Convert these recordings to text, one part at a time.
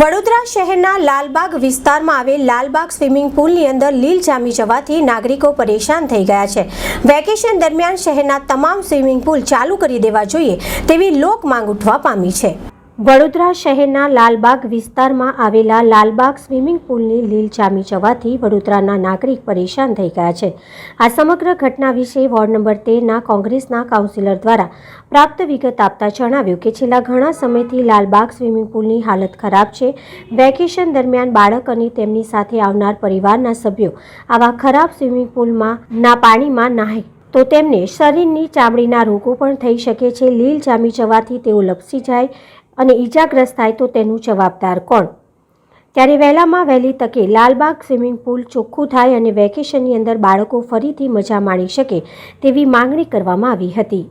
વડોદરા શહેરના લાલબાગ વિસ્તારમાં આવેલ લાલબાગ સ્વિમિંગ પુલની અંદર લીલ જામી જવાથી નાગરિકો પરેશાન થઈ ગયા છે. વેકેશન દરમિયાન શહેરના તમામ સ્વિમિંગ પુલ ચાલુ કરી દેવા જોઈએ તેવી લોક માંગ ઉઠવા પામી છે. વડોદરા શહેરના લાલબાગ વિસ્તારમાં આવેલા લાલબાગ સ્વિમિંગ પુલની લીલ જામી જવાથી વડોદરાના નાગરિક પરેશાન થઈ ગયા છે. આ સમગ્ર ઘટના વિશે વોર્ડ નંબર તેરના કોંગ્રેસના કાઉન્સિલર દ્વારા પ્રાપ્ત વિગત આપતા જણાવ્યું કે છેલ્લા ઘણા સમયથી લાલબાગ સ્વિમિંગ પુલની હાલત ખરાબ છે. વેકેશન દરમિયાન બાળક અને તેમની સાથે આવનાર પરિવારના સભ્યો આવા ખરાબ સ્વિમિંગ પુલમાં ના પાણીમાં નાહે તો તેમને શરીરની ચામડીના રોગો પણ થઈ શકે છે. લીલ જામી જવાથી તેઓ લપસી જાય અને ઈજાગ્રસ્ત થાય તો તેનું જવાબદાર કોણ? ત્યારે વહેલામાં વહેલી તકે લાલબાગ સ્વિમિંગ પુલ ચોખ્ખું થાય અને વેકેશનની અંદર બાળકો ફરીથી મજા માણી શકે તેવી માંગણી કરવામાં આવી હતી.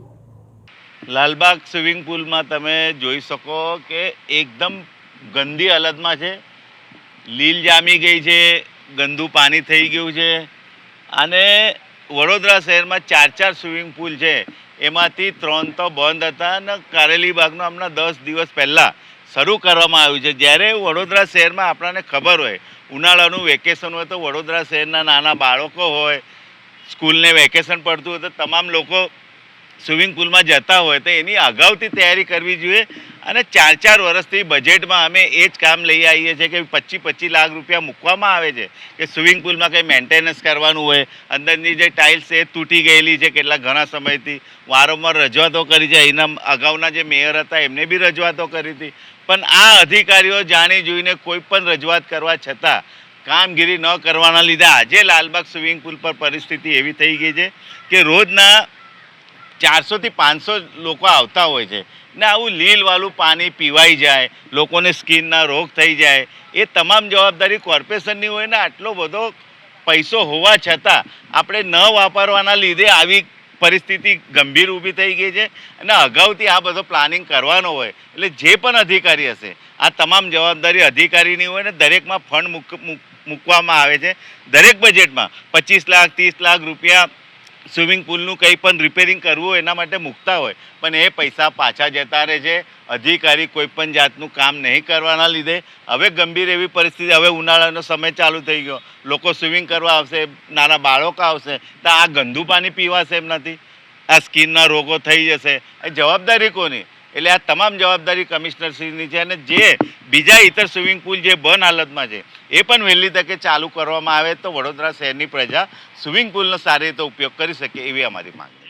લાલબાગ સ્વિમિંગ પુલમાં તમે જોઈ શકો કે એકદમ ગંદી હાલતમાં છે. લીલ જામી ગઈ છે, ગંદુ પાણી થઈ ગયું છે અને વડોદરા શહેરમાં ચાર ચાર સ્વિમિંગ પુલ છે. એમાંથી ત્રણ તો બંધ હતા અને કારેલી બાગનો હમણાં દસ દિવસ પહેલાં શરૂ કરવામાં આવ્યું છે. જ્યારે વડોદરા શહેરમાં આપણને ખબર હોય, ઉનાળાનું વેકેશન હોય તો વડોદરા શહેરના નાના બાળકો હોય, સ્કૂલને વેકેશન પડતું હોય તો તમામ લોકો સ્વિમિંગ પુલમાં જતા હોય તો એની અગાઉથી તૈયારી કરવી જોઈએ. અને ચાર ચાર વર્ષથી બજેટમાં અમે એ જ કામ લઈ આવીએ છીએ કે પચીસ પચીસ લાખ રૂપિયા મૂકવામાં આવે છે. કે સ્વિમિંગ પુલમાં કંઈ મેન્ટેનન્સ કરવાનું હોય, અંદરની જે ટાઇલ્સ એ તૂટી ગયેલી છે કેટલા ઘણા સમયથી. વારંવાર રજૂઆતો કરી છે. એના અગાઉના જે મેયર હતા એમને બી રજૂઆતો કરી હતી. પણ આ અધિકારીઓ જાણી જોઈને કોઈ પણ રજૂઆત કરવા છતાં કામગીરી ન કરવાના લીધે આજે લાલબાગ સ્વિમિંગ પુલ પર પરિસ્થિતિ એવી થઈ ગઈ છે કે રોજના ચારસોથી પાંચસો લોકો આવતા હોય છે. ને આવું લીલવાળું પાણી પીવાઈ જાય, લોકોને સ્કિનના રોગ થઈ જાય, એ તમામ જવાબદારી કોર્પોરેશનની હોય ને આટલો બધો પૈસો હોવા છતાં આપણે ન વાપરવાના લીધે આવી પરિસ્થિતિ ગંભીર ઊભી થઈ ગઈ છે અને અગાઉથી આ બધો પ્લાનિંગ કરવાનો હોય એટલે જે પણ અધિકારી હશે, આ તમામ જવાબદારી અધિકારીની હોય ને દરેકમાં ફંડ મૂક મૂક- મૂકવામાં આવે છે. દરેક બજેટમાં પચીસ લાખ, ત્રીસ લાખ રૂપિયા સ્વિમિંગ પુલનું કંઈ પણ રિપેરિંગ કરવું એના માટે મૂકતા હોય, પણ એ પૈસા પાછા જતા રહે છે. અધિકારી કોઈ પણ જાતનું કામ નહીં કરવાના લીધે. હવે ગંભીર એવી પરિસ્થિતિ, હવે ઉનાળાનો સમય ચાલુ થઈ ગયો. લોકો સ્વિમિંગ કરવા આવશે, નાના બાળકો આવશે, તો આ ગંદુ પાણી પીવાશે એમ નથી આ સ્કિનના રોગો થઈ જશે. એ જવાબદારી કોની? એટલે આ તમામ જવાબદારી કમિશનરશ્રીની છે અને જે બીજા ઇતર સ્વિમિંગ પુલ જે બંધ હાલતમાં છે, એ પણ વહેલી તકે ચાલુ કરવામાં આવે તો વડોદરા શહેરની પ્રજા સ્વિમિંગ પુલનો સારી રીતે ઉપયોગ કરી શકે એવી અમારી માંગ